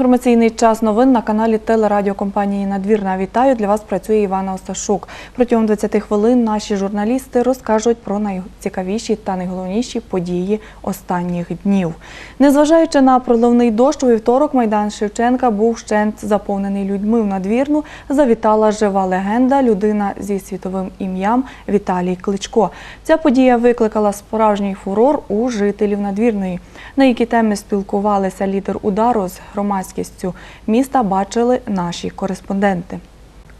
Інформаційний час новин на каналі телерадіокомпанії Надвірна. Вітаю для вас. Працює Івана Осташук. Протягом 20 хвилин наші журналісти розкажуть про найцікавіші та найголовніші події останніх днів. Незважаючи на проливний дощ, у вівторок майдан Шевченка був вщент заповнений людьми. В надвірну завітала жива легенда, людина зі світовим ім'ям Віталій Кличко. Ця подія викликала справжній фурор у жителів надвірної. На які теми спілкувалися лідер удару з громадськістю міста, бачили наші кореспонденти.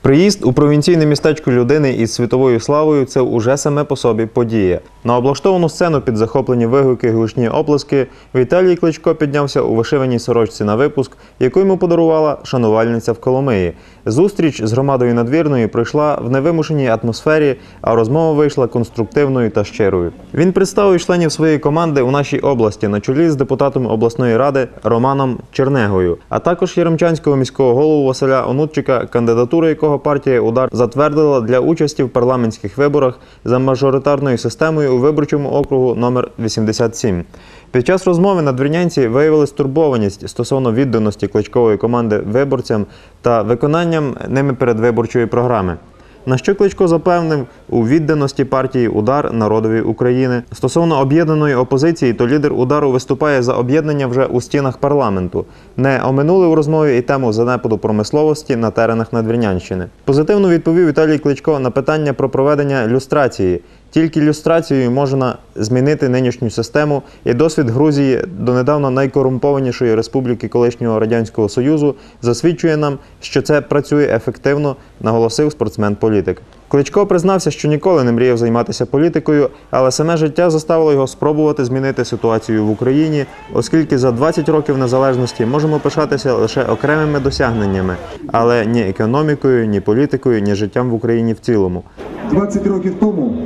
Приїзд у провінційне містечко людини із світовою славою це уже саме по собі подія. На облаштовану сцену під захоплені вигуки гучні оплески Віталій Кличко піднявся у вишиваній сорочці на випуск, яку йому подарувала шанувальниця в Коломиї. Зустріч з громадою надвірної пройшла в невимушеній атмосфері, а розмова вийшла конструктивною та щирою. Він представив членів своєї команди у нашій області на чолі з депутатом обласної ради Романом Чернегою, а також Яремчанського міського голову Василя Онутчика, кандидатура якого партія Удар затвердила для участі в парламентських виборах за мажоритарною системою у виборчому округу номер 87. Під час розмови на двірнянці виявили стурбованість стосовно відданості кличкової команди виборцям та виконанням ними передвиборчої програми. На що Кличко запевнив у відданості партії Удар народові України стосовно об'єднаної опозиції, то лідер удару виступає за об'єднання вже у стінах парламенту. Не оминули у розмові і тему занепаду промисловості на теренах Надвірнянщини. Позитивно відповів Віталій Кличко на питання про проведення люстрації. Тільки люстрацією можна змінити нинішню систему, і досвід Грузії, донедавна найкорумпованішої республіки колишнього радянського союзу, засвідчує нам, що це працює ефективно, наголосив спортсмен-політик. Кличко признався, що ніколи не мріяв займатися політикою, але саме життя заставило його спробувати змінити ситуацію в Україні, оскільки за 20 років незалежності можемо пишатися лише окремими досягненнями, але ні економікою, ні політикою, ні життям в Україні в цілому. 20 років тому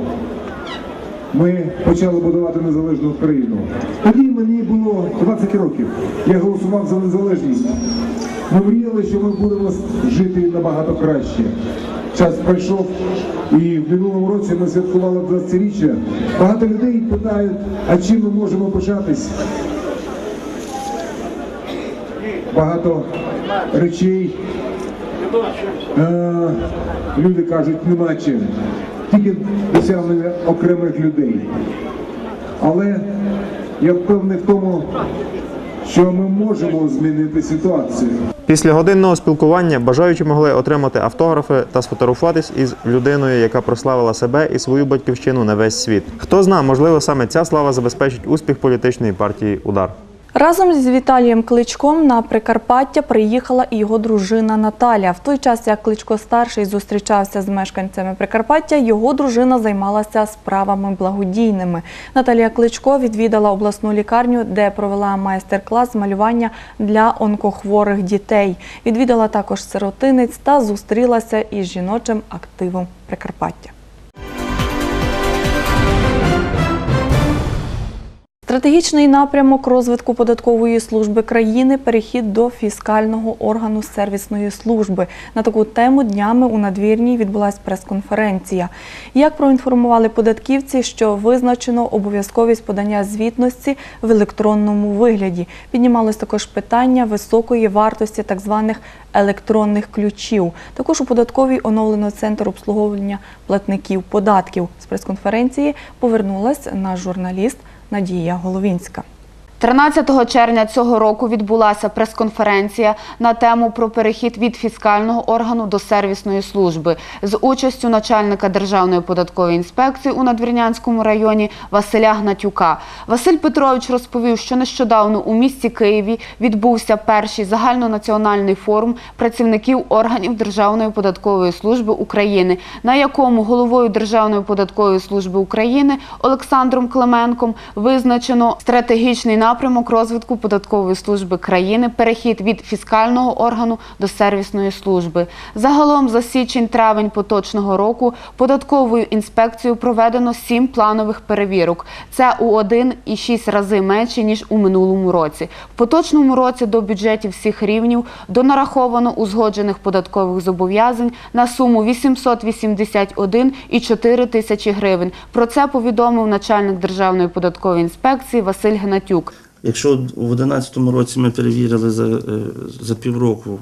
ми почали будувати незалежну Україну. Тоді мені було 20 років. Я голосував за незалежність. Ми мріяли, що ми будемо жити набагато краще. Час пройшов, і в минулому році ми святкували 20-річчя. Багато людей питають, а чим ми можемо пишатись? Багато речей Е, люди кажуть, нема чим. Тільки досягнення окремих людей. Але я впевнений в тому, що ми можемо змінити ситуацію. Після годинного спілкування бажаючі могли отримати автографи та сфотографуватись із людиною, яка прославила себе і свою батьківщину на весь світ. Хто зна, можливо, саме ця слава забезпечить успіх політичної партії Удар. Разом з Віталієм Кличком на Прикарпаття приїхала і його дружина Наталя. В той час, як Кличко старший зустрічався з мешканцями Прикарпаття, його дружина займалася справами благодійними. Наталія Кличко відвідала обласну лікарню, де провела майстер-клас малювання для онкохворих дітей. Відвідала також сиротинець та зустрілася із жіночим активом Прикарпаття. Стратегічний напрямок розвитку податкової служби країни перехід до фіскального органу сервісної служби. На таку тему днями у надвірній відбулася прес-конференція. Як проінформували податківці, що визначено обов'язковість подання звітності в електронному вигляді. Піднімалось також питання високої вартості так званих електронних ключів. Також у податковій оновлено центр обслуговування платників податків. З прес-конференції повернулась наш журналіст Надія Головінська. 13 червня цього року відбулася прес-конференція на тему про перехід від фіскального органу до сервісної служби з участю начальника Державної податкової інспекції у Надвірнянському районі Василя Гнатюка. Василь Петрович розповів, що нещодавно у місті Києві відбувся перший загальнонаціональний форум працівників органів Державної податкової служби України, на якому головою Державної податкової служби України Олександром Клименком визначено стратегічний напрямок розвитку податкової служби країни, перехід від фіскального органу до сервісної служби. Загалом за січень-травень поточного року податковою інспекцією проведено сім планових перевірок. Це у 1,6 рази менше ніж у минулому році. В поточному році до бюджетів всіх рівнів донараховано узгоджених податкових зобов'язань на суму 881,4 тисячі гривень. Про це повідомив начальник Державної податкової інспекції Василь Гнатюк. Якщо в 2011 році ми перевірили за, е, за півроку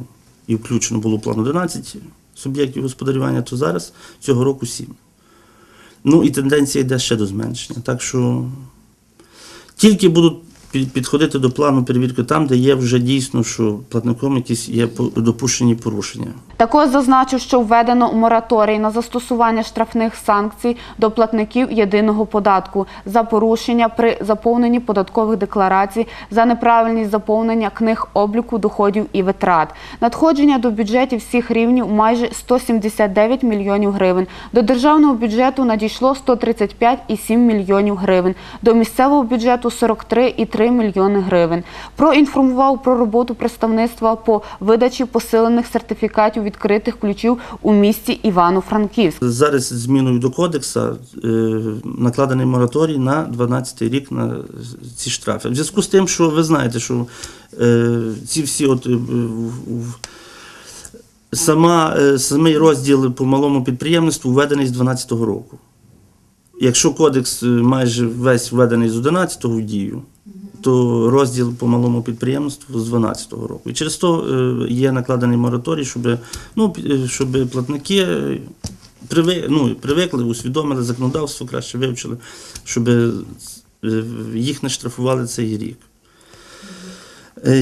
і включено було план 11 суб'єктів господарювання, то зараз цього року 7. Ну і тенденція йде ще до зменшення. Так що тільки будуть підходити до плану перевірки там, де є вже дійсно, що платником якісь є допущені порушення. Також зазначу, що введено мораторій на застосування штрафних санкцій до платників єдиного податку за порушення при заповненні податкових декларацій, за неправильність заповнення книг обліку доходів і витрат. Надходження до бюджетів всіх рівнів майже 179 мільйонів гривень. До державного бюджету надійшло 135,7 мільйонів гривень. До місцевого бюджету 43,3 мільйони гривень. Проінформував про роботу представництва по видачі посилених сертифікатів відкритих ключів у місті Івано-Франківськ. Зараз зміною до кодекса е, накладений мораторій на 12 рік на ці штрафи. В зв'язку з тим, що ви знаєте, що е, ці всі от е, сама, самий розділ по малому підприємництву введений з 2012 року. Якщо кодекс майже весь введений з 11 в дію, то розділ по малому підприємству з 2012 року. І через то е, є накладений мораторій, щоб, ну, е, щоб платники е, приви, ну, привикли, усвідомили законодавство, краще вивчили, щоб їх не штрафували цей рік.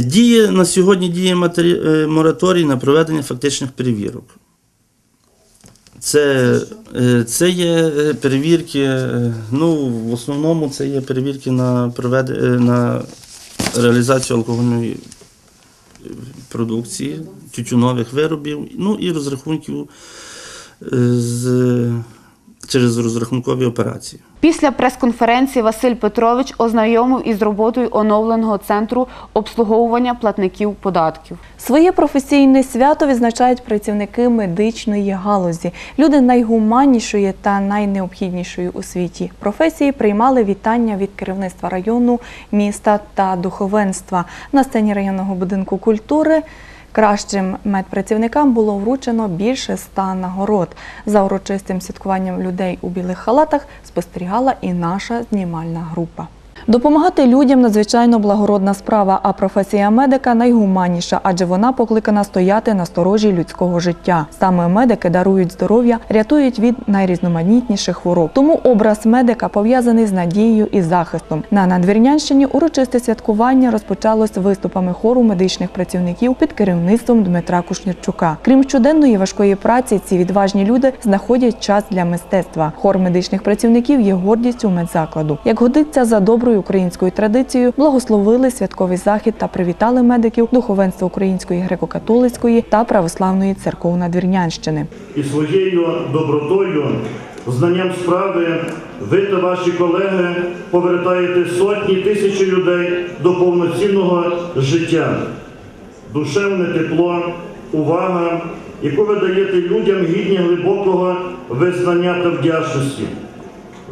Діє на сьогодні діє мораторій на проведення фактичних перевірок. Це, е, це є е, перевірки, е, ну, в основному це є перевірки на, провед... е, на реалізацію алкогольної продукції, тютюнових виробів, ну і розрахунків з... через розрахункові операції. Після прес-конференції Василь Петрович ознайомив із роботою оновленого центру обслуговування платників податків. Своє професійне свято відзначають працівники медичної галузі. Люди найгуманнішої та найнеобхіднішої у світі професії приймали вітання від керівництва району, міста та духовенства. На сцені районного будинку культури кращим медпрацівникам було вручено більше ста нагород. За урочистим святкуванням людей у білих халатах спостерігала і наша знімальна група. Допомагати людям надзвичайно благородна справа, а професія медика найгуманніша, адже вона покликана стояти на сторожі людського життя. Саме медики дарують здоров'я, рятують від найрізноманітніших хвороб. Тому образ медика пов'язаний з надією і захистом. На надвірнянщині урочисте святкування розпочалось виступами хору медичних працівників під керівництвом Дмитра Кушнірчука. Крім щоденної важкої праці, ці відважні люди знаходять час для мистецтва. Хор медичних працівників є гордістю медзакладу. Як годиться за доброю українською традицією, благословили святковий захід та привітали медиків духовенства Української греко-католицької та православної церков Надвірнянщини. і своєю добротою, знанням справи, ви та ваші колеги повертаєте сотні тисячі людей до повноцінного життя. Душевне тепло, увага, яку ви даєте людям гідні глибокого визнання та вдячності.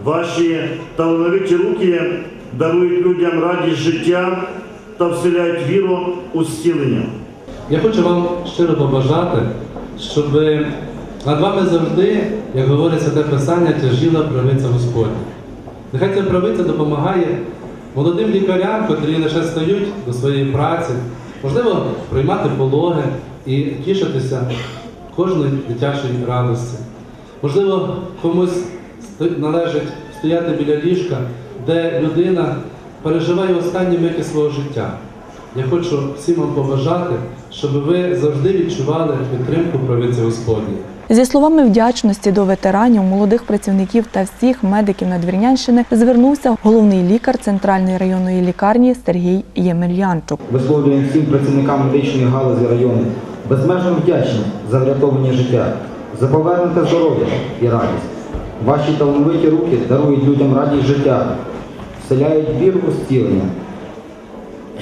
Ваші талановиті руки дарують людям радість життя та вселяють віру у зцілення. Я хочу вам щиро побажати, щоб над вами завжди, як говорить святе Писання, тяжіла правиця Господня. Нехай ця правиця допомагає молодим лікарям, котрі лише стають до своєї праці, можливо, приймати пологи і тішитися кожної дитячої радості. Можливо, комусь належить стояти біля ліжка, де людина переживає останні миті свого життя. Я хочу всім вам побажати, щоб ви завжди відчували підтримку правиці Господньої. Зі словами вдячності до ветеранів, молодих працівників та всіх медиків Надвірнянщини звернувся головний лікар центральної районної лікарні Сергій Ємельянчук. Висловлюємо всім працівникам медичної галузі району безмежно вдячні за врятовані життя, за повернуте здоров'я і радість. Ваші талановиті руки дарують людям радість життя, вселяють віру у зцілення.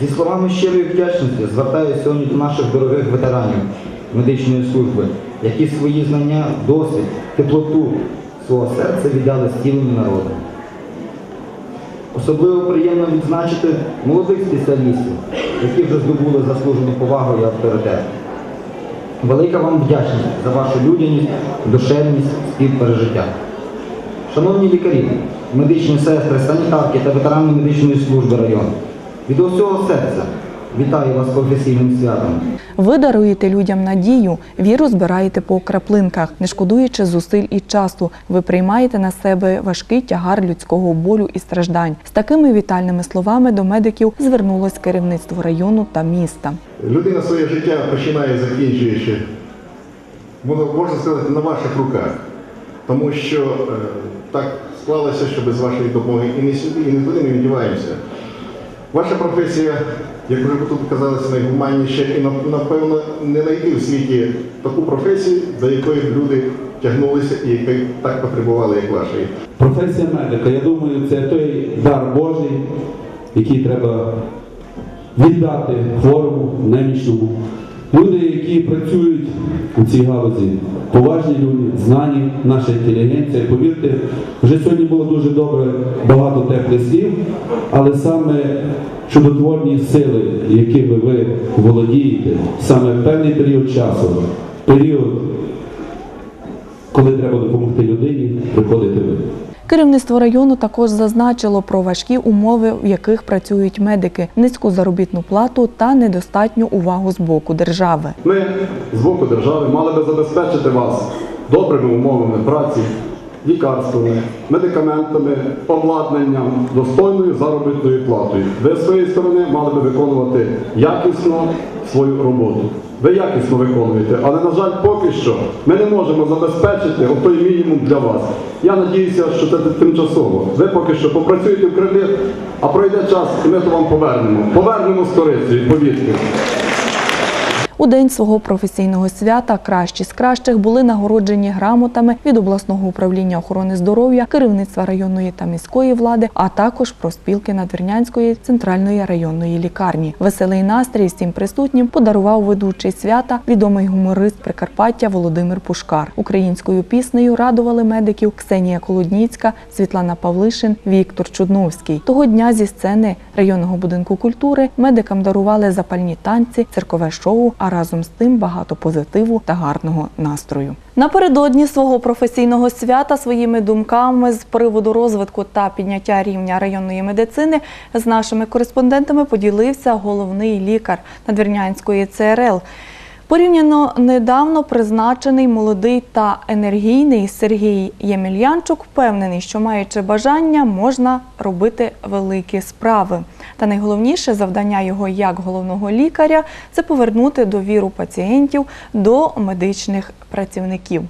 Зі словами щирої вдячності звертаюся сьогодні до наших дорогих ветеранів медичної служби, які свої знання, досвід, теплоту свого серця віддали зціленню народу. Особливо приємно відзначити молодих спеціалістів, які вже здобули заслужену повагу і авторитет. Велика вам вдячність за вашу людяність, душевність, співпережиття. Шановні лікарі, медичні сестри, санітарки та ветерани медичної служби району, Від усього серця вітаю вас професійним святом. Ви даруєте людям надію, віру збираєте по краплинках, не шкодуючи зусиль і часу. Ви приймаєте на себе важкий тягар людського болю і страждань. З такими вітальними словами до медиків звернулось керівництво району та міста. Людина своє життя починає закінчуючи, воно можна сказати, на ваших руках. Тому що е, так склалося, що без вашої допомоги і не сюди, і нікуди не віддіваємося. Ваша професія, як вже тут казалося, найгуманніша і напевно не знайти в світі таку професію, до якої люди тягнулися і які так потребували, як вашої. Професія медика, я думаю, це той дар Божий, який треба віддати хворому, немічному. Люди, які працюють у цій галузі, поважні люди, знані, наша інтелігенція. Повірте, вже сьогодні було дуже добре, багато теплих слів, але саме чудотворні сили, якими ви володієте, саме в певний період часу, період, коли треба допомогти людині, приходите ви. Керівництво району також зазначило про важкі умови, в яких працюють медики, низьку заробітну плату та недостатню увагу з боку держави. Ми з боку держави мали би забезпечити вас добрими умовами праці, лікарствами, медикаментами, обладнанням, достойною заробітною платою. Ви з своєї сторони мали би виконувати якісно свою роботу. Ви якісно виконуєте, але на жаль, поки що ми не можемо забезпечити той мінімум для вас. Я надіюся, що це тимчасово. Ви поки що попрацюєте в кредит, а пройде час, і ми то вам повернемо. Повернемо з корицею, повірте. У день свого професійного свята кращі з кращих були нагороджені грамотами від обласного управління охорони здоров'я, керівництва районної та міської влади, а також профспілки Надвірнянської центральної районної лікарні. Веселий настрій всім присутнім подарував ведучий свята, відомий гуморист Прикарпаття Володимир Пушкар. Українською піснею радували медиків Ксенія Колодніцька, Світлана Павлишин, Віктор Чудновський. Того дня зі сцени районного будинку культури медикам дарували запальні танці, циркове шоу, разом з тим багато позитиву та гарного настрою. Напередодні свого професійного свята своїми думками з приводу розвитку та підняття рівня районної медицини з нашими кореспондентами поділився головний лікар Надвірнянської ЦРЛ. Порівняно недавно призначений молодий та енергійний Сергій Ємельянчук впевнений, що маючи бажання, можна робити великі справи. Та найголовніше завдання його як головного лікаря це повернути довіру пацієнтів до медичних працівників.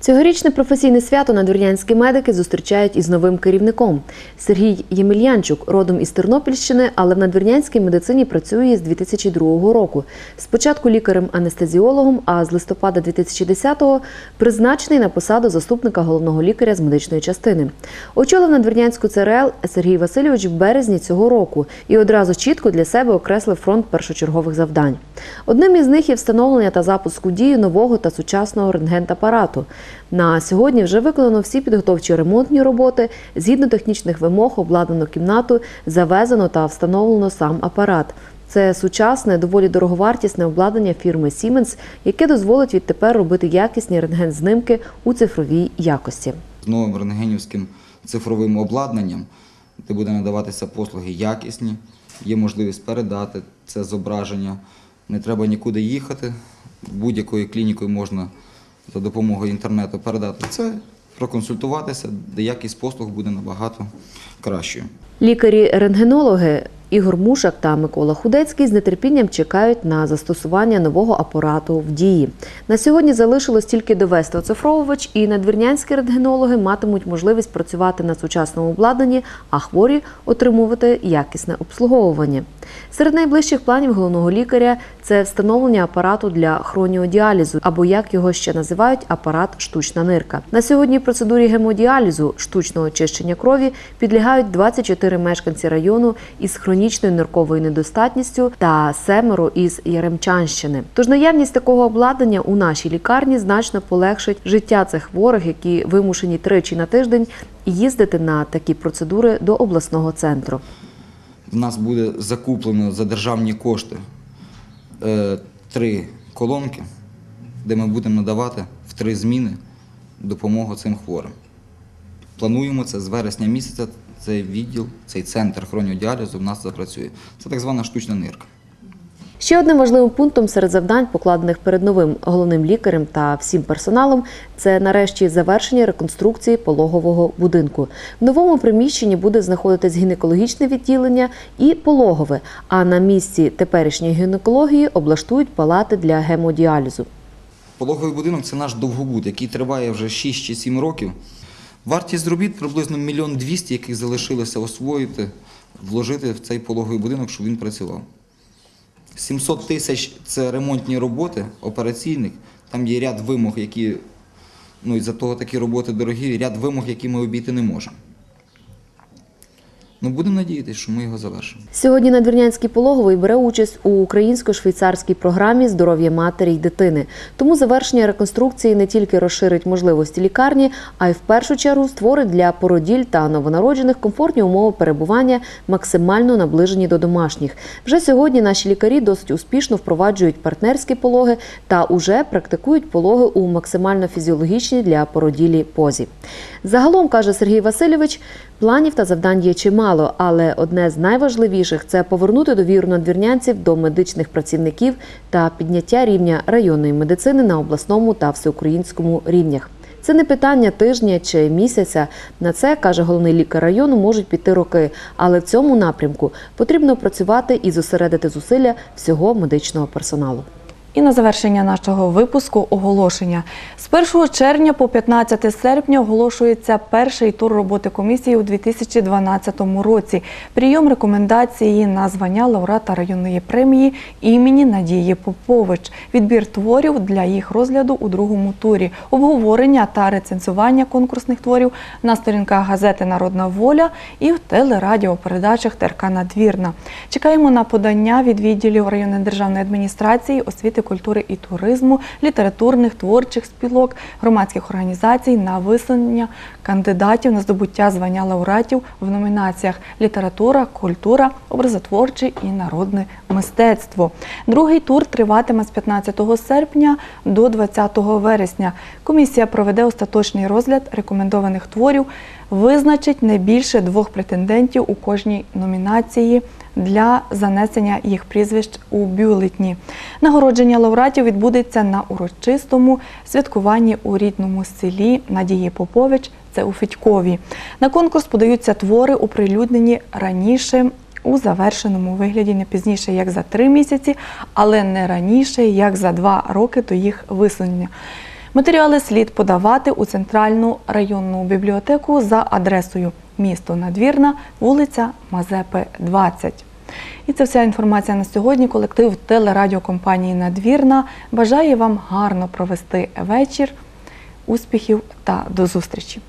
Цьогорічне професійне свято надвірнянські медики зустрічають із новим керівником. Сергій Ємельянчук, родом із Тернопільщини, але в надвірнянській медицині працює з 2002 року. Спочатку лікарем-анестезіологом, а з листопада 2010-го призначений на посаду заступника головного лікаря з медичної частини. Очолив надвірнянську ЦРЛ Сергій Васильович в березні цього року і одразу чітко для себе окреслив фронт першочергових завдань. Одним із них є встановлення та запуск у дію нового та сучасного рентгентапарату. На сьогодні вже виконано всі підготовчі ремонтні роботи. Згідно технічних вимог, обладнано кімнату, завезено та встановлено сам апарат. Це сучасне, доволі дороговартісне обладнання фірми Siemens, яке дозволить відтепер робити якісні рентген-знимки у цифровій якості. з новим рентгенівським цифровим обладнанням, де буде надаватися послуги якісні, є можливість передати це зображення. Не треба нікуди їхати. Будь-якою клінікою можна за допомогою інтернету передати це, проконсультуватися, де якість послуг буде набагато кращою. Лікарі-рентгенологи Ігор Мушак та Микола Худецький з нетерпінням чекають на застосування нового апарату в дії. На сьогодні залишилось тільки довести оцифровувач, і надвірнянські рентгенологи матимуть можливість працювати на сучасному обладнанні, а хворі отримувати якісне обслуговування. Серед найближчих планів головного лікаря це встановлення апарату для хроніодіалізу, або як його ще називають, апарат штучна нирка. На сьогодні процедурі гемодіалізу штучного очищення крові підлягають 24 мешканці району із хронічною нирковою недостатністю та семеро із Яремчанщини. Тож наявність такого обладнання у нашій лікарні значно полегшить життя цих хворих, які вимушені тричі на тиждень їздити на такі процедури до обласного центру. В нас буде закуплено за державні кошти е, три колонки, де ми будемо надавати в три зміни допомогу цим хворим. Плануємо це з вересня місяця цей відділ, цей центр хроніодіалізу в нас запрацює. Це так звана штучна нирка. Ще одним важливим пунктом серед завдань, покладених перед новим головним лікарем та всім персоналом, це нарешті завершення реконструкції пологового будинку. В новому приміщенні буде знаходитись гінекологічне відділення і пологове. А на місці теперішньої гінекології облаштують палати для гемодіалізу. Пологовий будинок це наш довгобуд, який триває вже 6 чи 7 років. Вартість робіт приблизно мільйон двісті, яких залишилося освоїти, вложити в цей пологовий будинок, щоб він працював. 700 тисяч це ремонтні роботи операційних. Там є ряд вимог, які ну, із-за того такі роботи дорогі, ряд вимог, які ми обійти не можемо. Ну, будемо надіятися, що ми його завершимо. Сьогодні надвірнянський пологовий бере участь у українсько-швейцарській програмі Здоров'я матері й дитини. Тому завершення реконструкції не тільки розширить можливості лікарні, а й в першу чергу створить для породіль та новонароджених комфортні умови перебування, максимально наближені до домашніх. Вже сьогодні наші лікарі досить успішно впроваджують партнерські пологи та уже практикують пологи у максимально фізіологічній для породілі позі. Загалом каже Сергій Васильович, планів та завдань є чимало, але одне з найважливіших це повернути довіру надвірнянців до медичних працівників та підняття рівня районної медицини на обласному та всеукраїнському рівнях. Це не питання тижня чи місяця. На це каже головний лікар району, можуть піти роки. Але в цьому напрямку потрібно працювати і зосередити зусилля всього медичного персоналу. І на завершення нашого випуску оголошення. З 1 червня по 15 серпня оголошується перший тур роботи комісії у 2012 році. Прийом рекомендації на звання лауреата районної премії імені Надії Попович. Відбір творів для їх розгляду у другому турі. Обговорення та рецензування конкурсних творів на сторінках газети Народна воля і в телерадіопередачах ТРК Надвірна. Чекаємо на подання від відділів районної державної адміністрації, освіти, культури і туризму, літературних, творчих спілок, громадських організацій на висунення кандидатів на здобуття звання лауреатів в номінаціях література, культура, образотворчий і народне мистецтво. Другий тур триватиме з 15 серпня до 20 вересня. Комісія проведе остаточний розгляд рекомендованих творів, визначить не більше двох претендентів у кожній номінації для занесення їх прізвищ у бюлетні. Нагородження лауреатів відбудеться на урочистому святкуванні у рідному селі Надії Попович. Це у Федькові. На конкурс подаються твори, оприлюднені раніше у завершеному вигляді не пізніше як за три місяці, але не раніше як за два роки до їх висунення. Матеріали слід подавати у центральну районну бібліотеку за адресою місто Надвірна, вулиця Мазепи, 20. І це вся інформація на сьогодні. Колектив телерадіокомпанії Надвірна бажає вам гарно провести вечір, успіхів та до зустрічі.